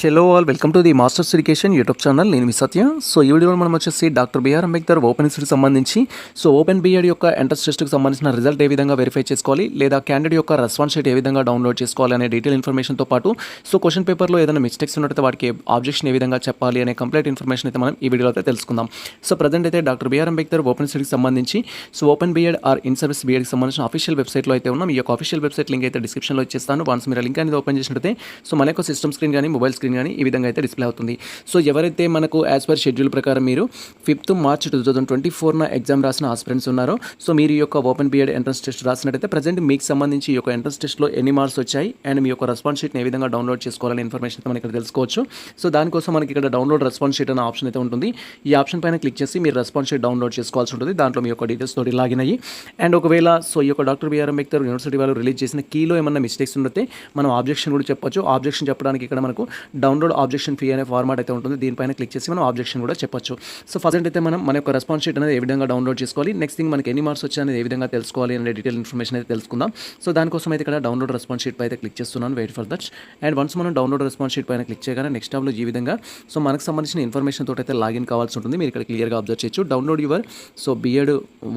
Hello all welcome to the masters education YouTube channel నేను మీ సత్య. So ఈ వీడియోలో మనం వచ్చేసి డాక్టర్ బిఆర్ అంబేద్కర్ ఓపెన్ ఎస్టీకి సంబంధించి సో ఓపెన్ బిఆర్ యొక్క ఎంట్రన్స్ టెస్ట్కి సంబంధించిన రిజల్ట్ ఏ విధంగా వెరిఫై చేసుకోవాలి లేదా క్యాండిడేట్ యొక్క రెస్పాన్స్ షీట్ ఏ విధంగా డౌన్లోడ్ చేసుకోవాలి అనే డీటెయిల్ ఇన్ఫర్మేషన్తో పాటు సో క్వశ్చన్ పేపర్లో ఏదైనా మిస్టేక్స్ ఉన్నట్టు వాటికి ఆబ్జెక్షన్ ఏ విధంగా చెప్పాలి అనే కంప్లీట్ ఇన్ఫర్మేషన్ అయితే మనం ఈ వీడియోలో అయితే తెలుసుకుందాం. సో ప్రజెంట్ అయితే doctor B R Ambedkar open ఎస్టీకి సంబంధించి so open B Ed or in service బిఎడ్కి సంబంధించిన అఫీషియల్ వెబ్సైట్లో అయితే ఉన్నాం. ఈ యొక్క అఫీషియల్ వెబ్సైట్ లింక్ అయితే డిస్క్రిప్షన్లో ఇచ్చేస్తాను. వన్స్ మీరు లింక్ అనేది ఓపెన్ చేసినట్టు సో మన యొక్క సిస్టమ్ స్క్రీన్ కానీ మొబైల్ స్క్రీన్ కానీ ఈ విధంగా అయితే డిస్ప్లే అవుతుంది. సో ఎవరైతే మనకు యాజ్ పర్ షెడ్యూల్ ప్రకారం మీరు fifth March two thousand twenty ఫోర్న exam రాసిన ఆస్పిరెంట్స్ ఉన్నారో సో మీరు ఈ యొక్క open B Ed entrance test రాసినట్టయితే present మీకు సంబంధించి ఈ యొక్క ఎంట్రన్స్ టెస్ట్లో ఎన్ని మార్క్స్ వచ్చాయి అండ్ మీ యొక్క రెస్పాన్స్ షీట్ని ఏ విధంగా డౌన్లోడ్ చేసుకోవాలనే ఇన్ఫర్మేషన్ అయితే మనం ఇక్కడ తెలుసుకోవచ్చు. సో దానికోసం మనకి ఇక్కడ డౌన్లోడ్ రెస్పాన్స్ షీట్ అనే ఆప్షన్ అయితే ఉంటుంది. ఈ ఆప్షన్ పైన క్లిక్ చేసి మీరు రెస్పాన్స్ షీట్ డౌన్లోడ్ చేసుకోవాల్సి ఉంటుంది. దాంట్లో మీ యొక్క డీటెయిల్స్ తోటి లాగిన్ అయ్యి అండ్ ఒకవేళ సో ఈ యొక్క doctor B R Ambedkar university వాళ్ళు రిలీజ్ చేసిన కీలో ఏమన్నా మిస్టేక్స్ ఉంటే మనం ఆబ్జెక్షన్ కూడా చెప్పొచ్చు. ఆబ్జెక్షన్ చెప్పడానికి ఇక్కడ మనకు డౌన్లోడ్ ఆబ్జెక్షన్ ఫీ అనే ఫార్మాట్ అయితే ఉంటుంది. దీనిపైన క్లిక్ చేసి మనం ఆబ్జెక్షన్ కూడా చెప్పొచ్చు. సో ఫస్ట్ అయితే మనం మన యొక్క రెస్పాన్స్ షీట్ అనేది ఏ విధంగా డౌన్లోడ్ చేసుకోవాలి? నెక్స్ట్ థింగ్ మనకి ఎన్ని మార్క్స్ వచ్చాయనేది ఏ విధంగా తెలుసుకోవాలి అనే డీటెయిల్ ఇన్ఫర్మేషన్ అయితే తెలుసుకుందాం. సో దానికోసం అయితే ఇక్కడ డౌన్లోడ్ రెస్పాన్స్ షీట్ పై అయితే క్లిక్ చేస్తున్నాను. Wait for that and once మనం డౌన్లోడ్ రెస్పాన్స్ షీట్ పైన క్లిక్ చేయగానే నెక్స్ట్ టాబ్లో ఈ విధంగా సో మనకు సంబంధించిన ఇన్ఫర్మేషన్ తోటి అయితే లాగిన్ కావాల్సి ఉంటుంది. మీరు ఇక్కడ క్లియర్గా అబ్జర్వ్ చేయొచ్చు. Download your so B Ed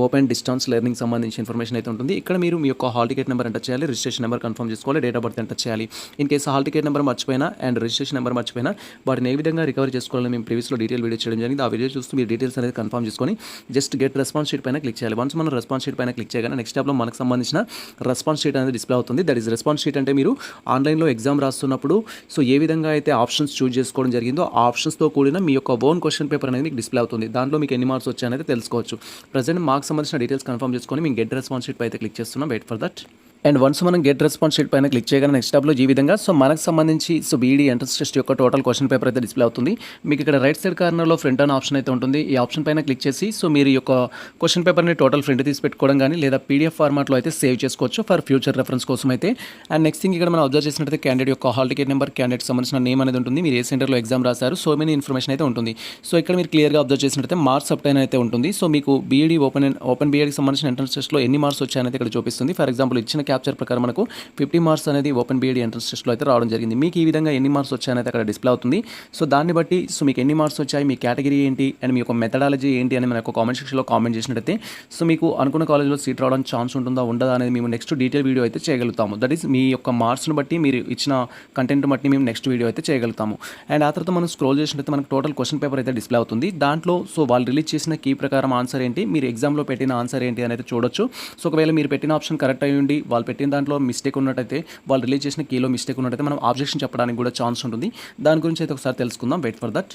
open distance learning సంబంధించిన ఇన్ఫర్మేషన్ అయితే ఉంటుంది. ఇక్కడ మీరు మీ యొక్క హాల్ టికెట్ నెంబర్ ఎంటర్ చేయాలి. రిజిస్ట్రేషన్ నెంబర్ కన్ఫర్మ్ చేసుకోవాలి. డేట్ ఆఫ్ బర్త్ ఎంటర్ చేయాలి. In case hall ticket number మర్చిపోయినా అండ్ రిజిస్ట్రేషన్ నెంబర్ మర్చిపోయినా వాటిని ఏ విధంగా రికవర్ చేసుకోవాలని మేము ప్రీవియస్లో డీటెయిల్ వీడియో చేయడం జరిగింది. ఆ వీడియో చూస్తూ మీరు డీటెయిల్స్ అనేది కన్ఫర్మ్ చేసుకొని జస్ట్ గెట్ రెస్పాన్స్ షీట్ పైన క్లిక్ చేయాలి. వన్స్ మనం రెస్పాన్స్ షీట్ పైన క్లిక్ చేయగానే నెక్స్ట్ స్టెప్లో మనకు సంబంధించిన రెస్పాన్స్ షీట్ అనేది డిస్ప్లే అవుతుంది. దట్ ఈస్ రెస్పాన్స్ షీట్ అంటే మీరు ఆన్లైన్లో ఎగ్జామ్ రాస్తున్నప్పుడు సో ఏ విధంగా అయితే ఆప్షన్స్ చూజ్ చేసుకోవడం జరిగిందో ఆ ఆప్షన్స్తో కూడిన మీ యొక్క ఓన్ క్వశ్చన్ పేపర్ అనేది మీకు డిస్ప్లే అవుతుంది. దాంట్లో మీకు ఎన్ని మార్క్స్ వచ్చాయనేది తెలుసుకోవచ్చు. ప్రజెంట్ మార్క్స్ సంబంధించిన డీటెయిల్స్ కన్ఫర్మ్ చేసుకొని మీకు గెట్ రెస్పాన్స్ షీట్ అయితే క్లిక్ చేస్తున్నాం. Wait for that and once మనం గెట్ రెస్పాన్స్ షీట్ పైన క్లిక్ చేయగానే నెక్స్ట్ టాబ్లో ఈ విధంగా సో మనకు సంబంధించి so B E D entrance test యొక్క టోటల్ క్వశ్చన్ పేపర్ అయితే డిస్ప్లే అవుతుంది. మీకు ఇక్కడ రైట్ సైడ్ కార్నర్లో ఫ్రంట్ అనే ఆప్షన్ అయితే ఉంటుంది. ఈ ఆప్షన్ పైన క్లిక్ చేసి సో మీరు ఈ యొక్క క్వశ్చన్ పేపర్ని టోటల్ ఫ్రంట్ తీసి పెట్టుకోవడం కానీ లేదా పీడిఎఫ్ ఫార్మాట్లో అయితే సేవ్ చేసుకోవచ్చు ఫర్ ఫ్యూచర్ రెఫరెన్స్ కోసం అయితే. అండ్ నెక్స్ట్ థింగ్ ఇక్కడ మనం అబ్జర్వ్ చేసినట్లయితే క్యాండిడేట్ యొక్క హాల్ టికెట్ నెంబర్ క్యాండిడేట్ సంబంధించిన నేమ్ అనేది ఉంటుంది. మీరు ఏ సెంటర్లో ఎగ్జామ్ రాశారు సో మెనీ ఇన్ఫర్మేషన్ అయితే ఉంటుంది. సో ఇక్కడ మీరు క్లియర్గా అబ్జర్వ్ చేసినట్లయితే మార్క్స్ అప్టైన్ అయితే ఉంటుంది. సో మీకు బీఈడీ ఓపెన్ ఓపెన్ బీఈడీకి సంబంధించిన ఎంట్రన్స్ టెస్ట్లో ఎన్ని మార్క్స్ వచ్చాయనైతే ఇక్కడ చూపిస్తుంది. ఫర్ ఎగ్జాంపుల్ ఇచ్చిన క్యాప్చర్ ప్రకారం మనకు ఫిఫ్టీ మార్క్స్ అనేది open B E D entrance టెస్ట్లో అయితే రావడం జరిగింది. మీకు ఈ విధంగా ఎన్ని మార్క్స్ వచ్చాయనేది అక్కడ డిస్ప్లే అవుతుంది. సో దాన్ని బట్టి సో మీకు ఎన్ని మార్క్స్ వచ్చాయి మీ కేటగిరీ ఏంటి అండ్ మీ యొక్క మెథడాలజీ ఏంటి అని మన యొక్క కామెంట్ సెక్షన్లో కామెంట్ చేసినట్టయితే సో మీకు అనుకున్న కాలేజ్లో సీట్ రావడం ఛాన్స్ ఉంటుందా ఉండదా అనేది మేము నెక్స్ట్ డీటెయిల్ వీడియో అయితే చేయగలుగుతాము. దట్ ఈస్ మీ యొక్క మార్క్స్ని బట్టి మీరు ఇచ్చిన కంటెంట్ బట్టి మేము నెక్స్ట్ వీడియో అయితే చేయగలుగుతాము. అండ్ ఆ తర్వాత మనం స్క్రోల్ చేసినట్లయితే మనకు టోటల్ క్వశ్చన్ పేపర్ అయితే డిస్ప్లే అవుతుంది. దాంట్లో సో వాళ్ళు రిలీజ్ చేసిన కీ ప్రకారం ఆన్సర్ ఏంటి మీరు ఎగ్జామ్లో పెట్టిన ఆన్సర్ ఏంటి అనేది చూడొచ్చు. సో ఒకవేళ మీరు పెట్టిన ఆప్షన్ కరెక్ట్ అయ్యి ఉండి వాళ్ళు పెట్టిన దాంట్లో మిస్టేక్ ఉన్నట్టయితే వాళ్ళు రిలీజ్ చేసిన కీలో మిస్టేక్ ఉన్నట్టయితే మనం ఆబ్జెక్షన్ చెప్పడానికి కూడా ఛాన్స్ ఉంటుంది. దాని గురించి అయితే ఒకసారి తెలుసుకుందాం. Wait for that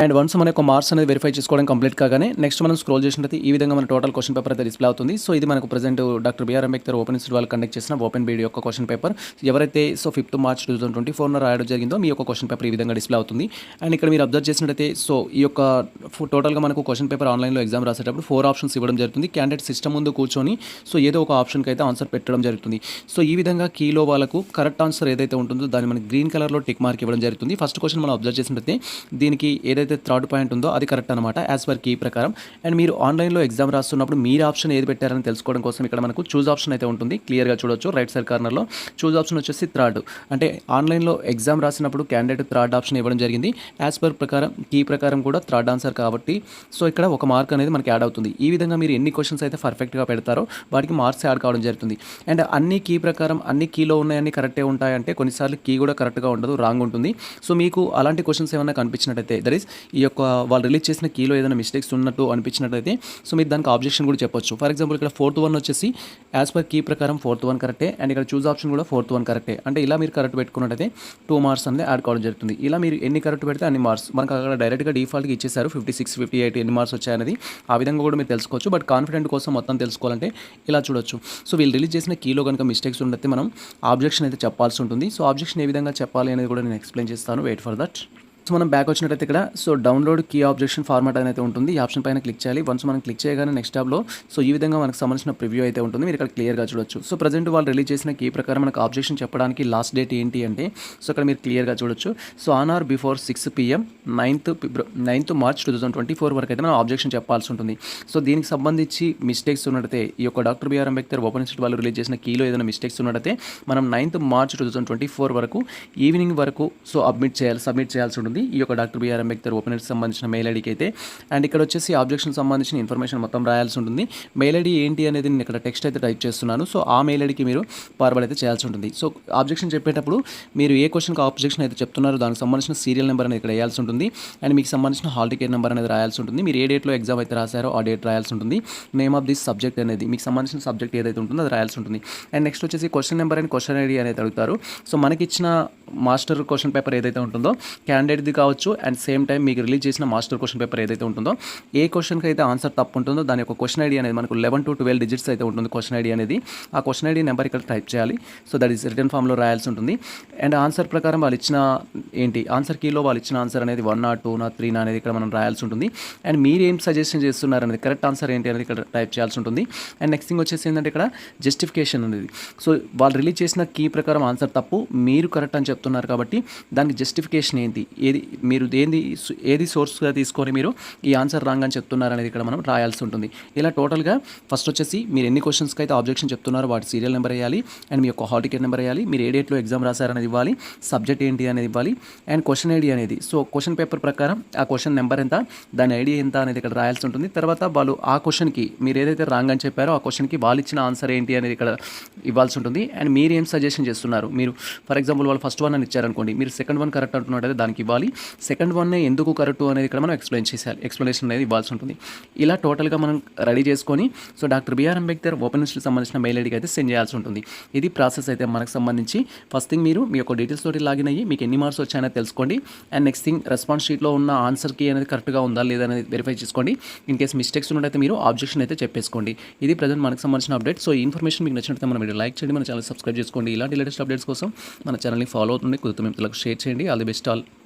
and once మన యొక్క మార్క్స్ అనేది వెరిఫై చేసుకోవడం కంప్లీట్ కాగానే నెక్స్ట్ మనం స్క్రోల్ చేసినట్టు ఈ విధంగా మన టోటల్ క్వశ్చన్ పేపర్ అయితే డిస్ప్లే అవుతుంది. సో ఇది మనకు present doctor B R Ambedkar open institute వాళ్ళు కండక్ట్ చేసిన ఓపెన్ బీడీ యొక్క క్వశ్చన్ పేపర్ ఎవరైతే so fifth March two thousand twenty ఫోర్న రాయడం జరిగిందో మీ యొక్క క్వశ్చన్ పేపర్ ఈ విధంగా డిస్ప్లే అవుతుంది. అండ్ ఇక్కడ మీరు అబ్జర్వ్ చేసినట్టయితే సో ఈ యొక్క టోటల్గా మనకు క్వశ్చన్ పేపర్ ఆన్లైన్లో ఎగ్జామ్ రాసేటప్పుడు ఫోర్ ఆప్షన్స్ ఇవ్వడం జరుగుతుంది. క్యాండిడేట్ సిస్టమ్ ముందు కూర్చొని సో ఏదో ఒక ఆప్షన్కి అయితే ఆన్సర్ పెట్టడం జరుగుతుంది. సో ఈ విధంగా కీలో వాళ్ళకు కరెక్ట్ ఆన్సర్ ఏదైతే ఉంటుందో దాన్ని మనకి గ్రీన్ కలర్లో టిక్ మార్క్ ఇవ్వడం జరుగుతుంది. ఫస్ట్ క్వశ్చన్ మనం అబ్జర్వ్ చేసినట్టయితే దీనికి ఏదైతే థర్డ్ పాయింట్ ఉందో అది కరెక్ట్ అనమాట యాజ్ పర్ కీ ప్రకారం. అండ్ మీరు ఆన్లైన్లో ఎగ్జామ్ రాస్తున్నప్పుడు మీరు ఆప్షన్ ఏది పెట్టారని తెలుసుకోవడం కోసం ఇక్కడ మనకు చూజ్ ఆప్షన్ అయితే ఉంటుంది. క్లియర్గా చూడొచ్చు రైట్ సైడ్ కార్నర్లో చూజ్ ఆప్షన్ వచ్చేసి థర్డ్ అంటే ఆన్లైన్లో ఎగ్జామ్ రాసినప్పుడు క్యాండిడేట్ థర్డ్ ఆప్షన్ ఇవ్వడం జరిగింది. యాజ్ పర్ ప్రకారం కీ ప్రకారం కూడా థర్డ్ ఆన్సర్ కాబట్టి సో ఇక్కడ ఒక మార్క్ అనేది మనకి యాడ్ అవుతుంది. ఈ విధంగా మీరు ఎన్ని క్వశ్చన్స్ అయితే పర్ఫెక్ట్గా పెడతారో వాటికి మార్క్స్ యాడ్ కావడం జరుగుతుంది. అండ్ అన్ని కీ ప్రకారం అన్ని కీలో ఉన్నాయన్నీ కరెక్టే ఉంటాయంటే కొన్నిసార్లు కీ కూడా కరెక్ట్గా ఉండదు రాంగ్ ఉంటుంది. సో మీకు అలాంటి క్వశ్చన్స్ ఏమైనా కనిపించినట్టయితే దట్ ఈస్ ఈ యొక్క వాళ్ళు రిలీజ్ చేసిన కీలో ఏదైనా మిస్టేక్స్ ఉన్నట్టు అనిపించినట్టయితే సో మీరు దానికి ఆబ్జెక్షన్ కూడా చెప్పొచ్చు. ఫర్ ఎగ్జాంపుల్ ఇక్కడ ఫోర్త్ వన్ వచ్చేసి యాజ్ పర్ కీ ప్రకారం ఫోర్త్ వన్ కరెక్టే అండ్ ఇక్కడ చూస్ ఆప్షన్ కూడా ఫోర్త్ వన్ కరెక్టే అంటే ఇలా మీరు కరెక్ట్ పెట్టుకున్నట్టయితే టూ మార్క్స్ అనేది యాడ్ కావడం జరుగుతుంది. ఇలా మీరు ఎన్ని కరెక్ట్ పెడితే అన్ని మార్క్స్ మనకు అక్కడ డైరెక్ట్గా డిఫాల్ట్గా ఇచ్చేసారు ఫిఫ్టీ సిక్స్ ఫిఫ్టీ ఎయిట్ ఎన్ని మార్క్స్ వచ్చాయనేది ఆ విధంగా కూడా మీరు తెలుసుకోవచ్చు. బట్ కాన్ఫిడెంట్ కోసం మొత్తం తెలుసుకోవాలంటే ఇలా చూడొచ్చు. సో వీళ్ళు రిలీజ్ చేసిన కీలో కనుక మిస్టేక్స్ ఉండతే మనం ఆబ్జెక్షన్ అయితే చెప్పాల్సి ఉంటుంది. సో ఆబ్జెక్షన్ ఏ విధంగా చెప్పాలి అనేది కూడా నేను ఎక్స్ప్లెయిన్ చేస్తాను. వెయిట్ ఫర్ దట్ సో మనం బ్యాక్ వచ్చినట్టయితే ఇక్కడ so download key objection format అనేది ఉంటుంది. ఈ ఆప్షన్ పైన క్లిక్ చేయాలి. వన్స్ మనం క్లిక్ చేయగానే నెక్స్ట్ ట్యాబ్లో సో ఈ విధంగా మనకు సంబంధించిన ప్రివ్యూ అయితే ఉంటుంది. మీరు ఇక్కడ క్లియర్గా చూడొచ్చు. సో ప్రజెంట్ వాళ్ళు రిలీజ్ చేసిన కీ ప్రకారం మనకు ఆబ్జెక్షన్ చెప్పడానికి లాస్ట్ డేట్ ఏంటి అంటే సో ఇక్కడ మీరు క్లియర్గా చూడొచ్చు. So on or before six PM ninth February ninth March two thousand twenty four వరకు అయితే మనం ఆబ్జెక్షన్ చెప్పాల్సి ఉంటుంది. సో దీనికి సంబంధించి మిస్టేక్స్ ఉన్నట్టయితే ఈ యొక్క doctor B R Ambedkar open institute వాళ్ళు రిలీజ్ చేసిన కీలో ఏదైనా మిస్టేక్స్ ఉన్నట్టయితే మనం ninth March two thousand twenty four వరకు ఈవినింగ్ వరకు సో అబ్మిట్ చేయాలి సబ్మిట్ చేయాల్సి ఉంటుంది. ఈ యొక్క డాక్టర్ బిఆర్ అంబేద్కర్ ఓపెనర్కి సంబంధించిన మెయిల్ ఐడికి అయితే. అండ్ ఇక్కడ వచ్చేసి ఆబ్జెక్షన్ సంబంధించిన ఇన్ఫర్మేషన్ మొత్తం రాయాల్సి ఉంటుంది. మెయిల్ ఐడి ఏంటి అనేది నేను ఇక్కడ టెక్స్ట్ అయితే టైప్ చేస్తున్నాను. సో ఆ మెయిల్ ఐడికి మీరు ఫార్వర్డ్ అయితే చేయాల్సి ఉంటుంది. సో ఆబ్జెక్షన్ చెప్పేటప్పుడు మీరు ఏ క్వశ్చన్కి ఆబ్జెక్షన్ అయితే చెప్తున్నారో దానికి సంబంధించిన సీరియల్ నెంబర్ అనేది ఇక్కడ వేయాల్సి ఉంటుంది. అండ్ మీకు సంబంధించిన హాల్ టికెట్ నెంబర్ అనేది రాయాల్సి ఉంటుంది. మీరు ఏ డేట్లో ఎగ్జామ్ అయితే రాశారో ఆ డేట్ రాయాల్సి ఉంటుంది. నేమ్ ఆఫ్ దిస్ సబ్జెక్ట్ అనేది మీకు సంబంధించిన సబ్జెక్ట్ ఏదైతే ఉంటుందో అది రాయాల్సి ఉంటుంది. అండ్ నెక్స్ట్ వచ్చేసి question number and question ID అనేది అడుగుతారు. సో మనకి ఇచ్చిన మాస్టర్ క్వశ్చన్ పేపర్ ఏదైతే ఉంటుందో క్యాండిడేట్ క్యాండిడేట్ది కావచ్చు అండ్ సేమ్ టైం మీకు రిలీజ్ చేసిన మాస్టర్ క్వశ్చన్ పేపర్ ఏదైతే ఉంటుందో ఏ క్వశ్చన్కి అయితే ఆన్సర్ తప్పు ఉంటుందో దాని యొక్క క్వశ్చన్ ఐడి అనేది మనకు లెవెన్ టు ట్వెల్వ్ డిజిట్స్ అయితే ఉంటుంది క్వశ్చన్ ఐడి అనేది. ఆ క్వశ్చన్ ఐడి నెంబర్ ఇక్కడ టైప్ చేయాలి. సో దట్ ఈస్ రిటర్న్ ఫామ్లో రాయాల్సి ఉంటుంది. అండ్ ఆన్సర్ ప్రకారం వాళ్ళు ఇచ్చిన ఏంటి? ఆన్సర్ కీలో వాళ్ళు ఇచ్చిన ఆన్సర్ అనేది వన్ నాట్ టూ నా త్రీ నా అనేది ఇక్కడ మనం రాయాల్సి ఉంటుంది. అండ్ మీరు ఏం సజెషన్ చేస్తున్నారు అనేది కరెక్ట్ ఆన్సర్ ఏంటి అనేది ఇక్కడ టైప్ చేయాల్సి ఉంటుంది. అండ్ నెక్స్ట్ థింగ్ వచ్చేసి ఏంటంటే ఇక్కడ జస్టిఫికేషన్ అనేది. సో వాళ్ళు రిలీజ్ చేసిన కీ ప్రకారం ఆన్సర్ తప్పు మీరు కరెక్ట్ అని చెప్తున్నారు కాబట్టి దానికి జస్టిఫికేషన్ ఏంటి? ఏది మీరు దేని ఏది సోర్స్గా తీసుకొని మీరు ఈ ఆన్సర్ రాంగ్ అని చెప్తున్నారు అనేది ఇక్కడ మనం రాయాల్సి ఉంటుంది. ఇలా టోటల్గా ఫస్ట్ వచ్చేసి మీరు ఎన్ని క్వశ్చన్స్కి అయితే ఆబ్జెక్షన్ చెప్తున్నారో వాటి సీరియల్ నెంబర్ వేయాలి అండ్ మీ యొక్క హాల్ టికెట్ నెంబర్ వేయాలి మీరు ఏ డేట్లో ఎగ్జామ్ రాశారనేది ఇవ్వాలి సబ్జెక్ట్ ఏంటి అనేది ఇవ్వాలి అండ్ క్వశ్చన్ ఐడి అనేది. సో క్వశ్చన్ పేపర్ ప్రకారం ఆ క్వశ్చన్ నెంబర్ ఎంత దాని ఐడి ఎంత అనేది ఇక్కడ రాయాల్సి ఉంటుంది. తర్వాత వాళ్ళు ఆ క్వశ్చన్కి మీరు ఏదైతే రాంగ్ అని చెప్పారో ఆ క్వశ్చన్కి వాళ్ళు ఇచ్చిన ఆన్సర్ ఏంటి అనేది ఇక్కడ ఇవ్వాల్సి ఉంటుంది. అండ్ మీరు ఏం సజెషన్ చేస్తున్నారు? మీరు ఫర్ ఎగ్జాంపుల్ వాళ్ళు ఫస్ట్ వన్ అని ఇచ్చారనుకోండి మీరు సెకండ్ వన్ కరెక్ట్ అంటున్నట్టయితే దానికి ఇవ్వాలి. సెకండ్ వన్ ఎందుకు కరెక్ట్ అనేది ఇక్కడ మనం ఎక్స్ప్లెయిన్ చేయాలి ఎక్స్ప్లెనేషన్ అనేది ఇవ్వాల్సి ఉంటుంది. ఇలా టోటల్గా మనం రెడీ చేసుకొని so doctor B R Ambedkar open యూనివర్సిటీకి సంబంధించిన మెయిల్ ఐడికి అయితే సెండ్ చేయాల్సి ఉంటుంది. ఇది ప్రాసెస్ అయితే మనకు సంబంధించి ఫస్ట్ థింగ్ మీరు మీ యొక్క డీటెయిల్స్ తోటి లాగిన్ అయ్యి మీకు ఎన్ని మార్క్స్ వచ్చాయో తెలుసుకోండి. అండ్ నెక్స్ట్ థింగ్ రెస్పాన్స్ షీట్లో ఉన్న ఆన్సర్ కీ అనేది కరెక్ట్గా ఉందా లేదా అనేది వెరిఫై చేసుకోండి. ఇన్ కేస్ మిస్టేక్స్ ఉన్నట్టయితే మీరు ఆబ్జెక్షన్ అయితే చెప్పేసుకోండి. ఇది ప్రజెంట్ మనకు సంబంధించిన అప్డేట్ సో ఈ ఇన్ఫర్మేషన్ మీకు నచ్చినట్లయితే మన వీడియో లైక్ చేయండి మన ఛానల్ సబ్స్క్రైబ్ చేసుకోండి. ఇలాంటి లేటెస్ట్ అప్డేట్స్ కోసం మన ఛానల్ని ఫాలో అవుతుంది కుదురుతూ మేము షేర్ చేయండి. All the best all